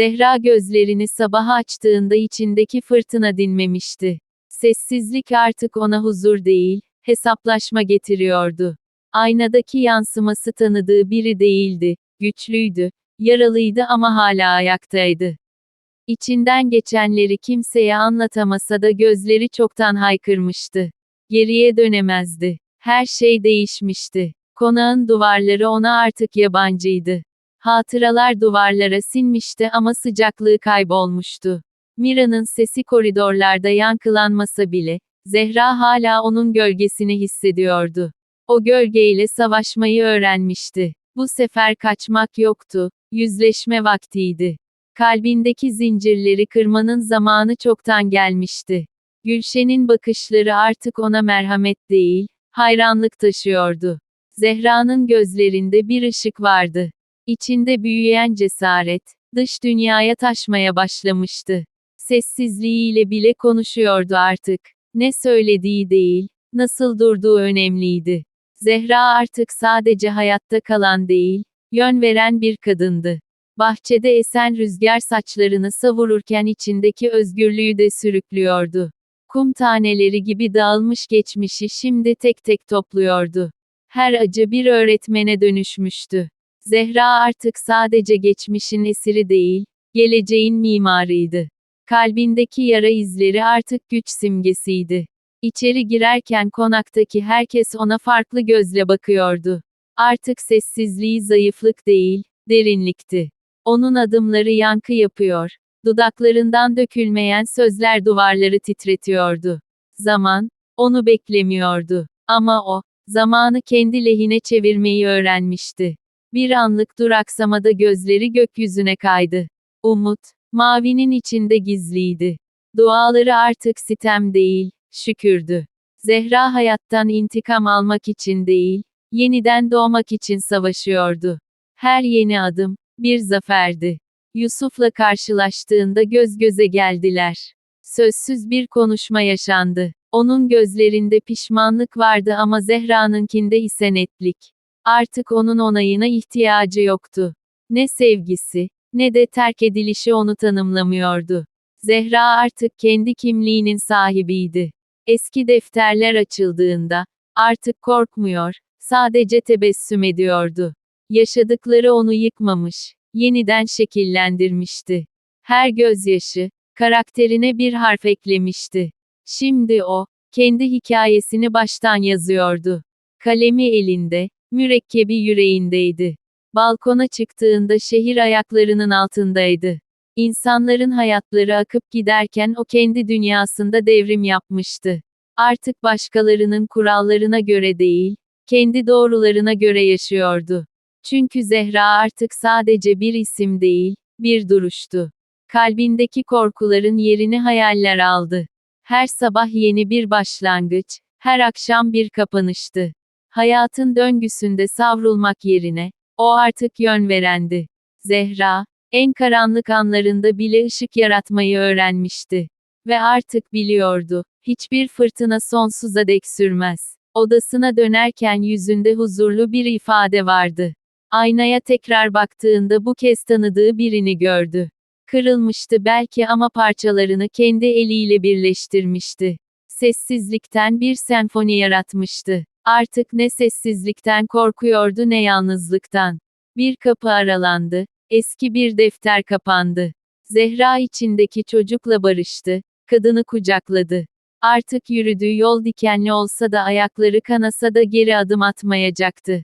Zehra gözlerini sabaha açtığında içindeki fırtına dinmemişti. Sessizlik artık ona huzur değil, hesaplaşma getiriyordu. Aynadaki yansıması tanıdığı biri değildi, güçlüydü, yaralıydı ama hala ayaktaydı. İçinden geçenleri kimseye anlatamasa da gözleri çoktan haykırmıştı. Geriye dönemezdi. Her şey değişmişti. Konağın duvarları ona artık yabancıydı. Hatıralar duvarlara sinmişti ama sıcaklığı kaybolmuştu. Mira'nın sesi koridorlarda yankılanmasa bile, Zehra hala onun gölgesini hissediyordu. O gölgeyle savaşmayı öğrenmişti. Bu sefer kaçmak yoktu, yüzleşme vaktiydi. Kalbindeki zincirleri kırmanın zamanı çoktan gelmişti. Gülşen'in bakışları artık ona merhamet değil, hayranlık taşıyordu. Zehra'nın gözlerinde bir ışık vardı. İçinde büyüyen cesaret, dış dünyaya taşmaya başlamıştı. Sessizliğiyle bile konuşuyordu artık. Ne söylediği değil, nasıl durduğu önemliydi. Zehra artık sadece hayatta kalan değil, yön veren bir kadındı. Bahçede esen rüzgar saçlarını savururken içindeki özgürlüğü de sürüklüyordu. Kum taneleri gibi dağılmış geçmişi şimdi tek tek topluyordu. Her acı bir öğretmene dönüşmüştü. Zehra artık sadece geçmişin esiri değil, geleceğin mimarıydı. Kalbindeki yara izleri artık güç simgesiydi. İçeri girerken konaktaki herkes ona farklı gözle bakıyordu. Artık sessizliği zayıflık değil, derinlikti. Onun adımları yankı yapıyor. Dudaklarından dökülmeyen sözler duvarları titretiyordu. Zaman, onu beklemiyordu. Ama o, zamanı kendi lehine çevirmeyi öğrenmişti. Bir anlık duraksamada gözleri gökyüzüne kaydı. Umut, mavinin içinde gizliydi. Duaları artık sitem değil, şükürdü. Zehra hayattan intikam almak için değil, yeniden doğmak için savaşıyordu. Her yeni adım, bir zaferdi. Yusuf'la karşılaştığında göz göze geldiler. Sözsüz bir konuşma yaşandı. Onun gözlerinde pişmanlık vardı ama Zehra'nınkinde ise netlik. Artık onun onayına ihtiyacı yoktu. Ne sevgisi, ne de terk edilişi onu tanımlamıyordu. Zehra artık kendi kimliğinin sahibiydi. Eski defterler açıldığında, artık korkmuyor, sadece tebessüm ediyordu. Yaşadıkları onu yıkmamış, yeniden şekillendirmişti. Her gözyaşı, karakterine bir harf eklemişti. Şimdi o, kendi hikayesini baştan yazıyordu. Kalemi elinde, mürekkebi yüreğindeydi. Balkona çıktığında şehir ayaklarının altındaydı. İnsanların hayatları akıp giderken o kendi dünyasında devrim yapmıştı. Artık başkalarının kurallarına göre değil, kendi doğrularına göre yaşıyordu. Çünkü Zehra artık sadece bir isim değil, bir duruştu. Kalbindeki korkuların yerini hayaller aldı. Her sabah yeni bir başlangıç, her akşam bir kapanıştı. Hayatın döngüsünde savrulmak yerine, o artık yön verendi. Zehra, en karanlık anlarında bile ışık yaratmayı öğrenmişti. Ve artık biliyordu, hiçbir fırtına sonsuza dek sürmez. Odasına dönerken yüzünde huzurlu bir ifade vardı. Aynaya tekrar baktığında bu kez tanıdığı birini gördü. Kırılmıştı belki ama parçalarını kendi eliyle birleştirmişti. Sessizlikten bir senfoni yaratmıştı. Artık ne sessizlikten korkuyordu ne yalnızlıktan. Bir kapı aralandı, eski bir defter kapandı. Zehra içindeki çocukla barıştı, kadını kucakladı. Artık yürüdüğü yol dikenli olsa da ayakları kanasa da geri adım atmayacaktı.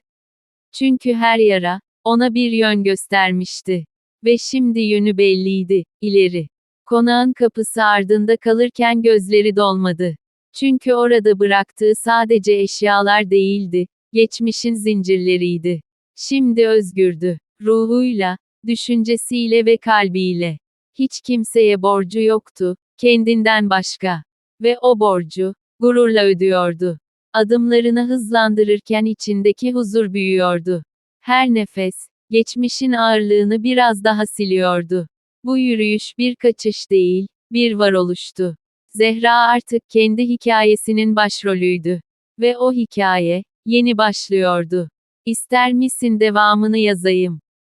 Çünkü her yara, ona bir yön göstermişti. Ve şimdi yönü belliydi, ileri. Konağın kapısı ardında kalırken gözleri dolmadı. Çünkü orada bıraktığı sadece eşyalar değildi, geçmişin zincirleriydi. Şimdi özgürdü. Ruhuyla, düşüncesiyle ve kalbiyle. Hiç kimseye borcu yoktu, kendinden başka. Ve o borcu, gururla ödüyordu. Adımlarını hızlandırırken içindeki huzur büyüyordu. Her nefes, geçmişin ağırlığını biraz daha siliyordu. Bu yürüyüş bir kaçış değil, bir varoluştu. Zehra artık kendi hikayesinin başrolüydü. Ve o hikaye, yeni başlıyordu. İster misin devamını yazayım?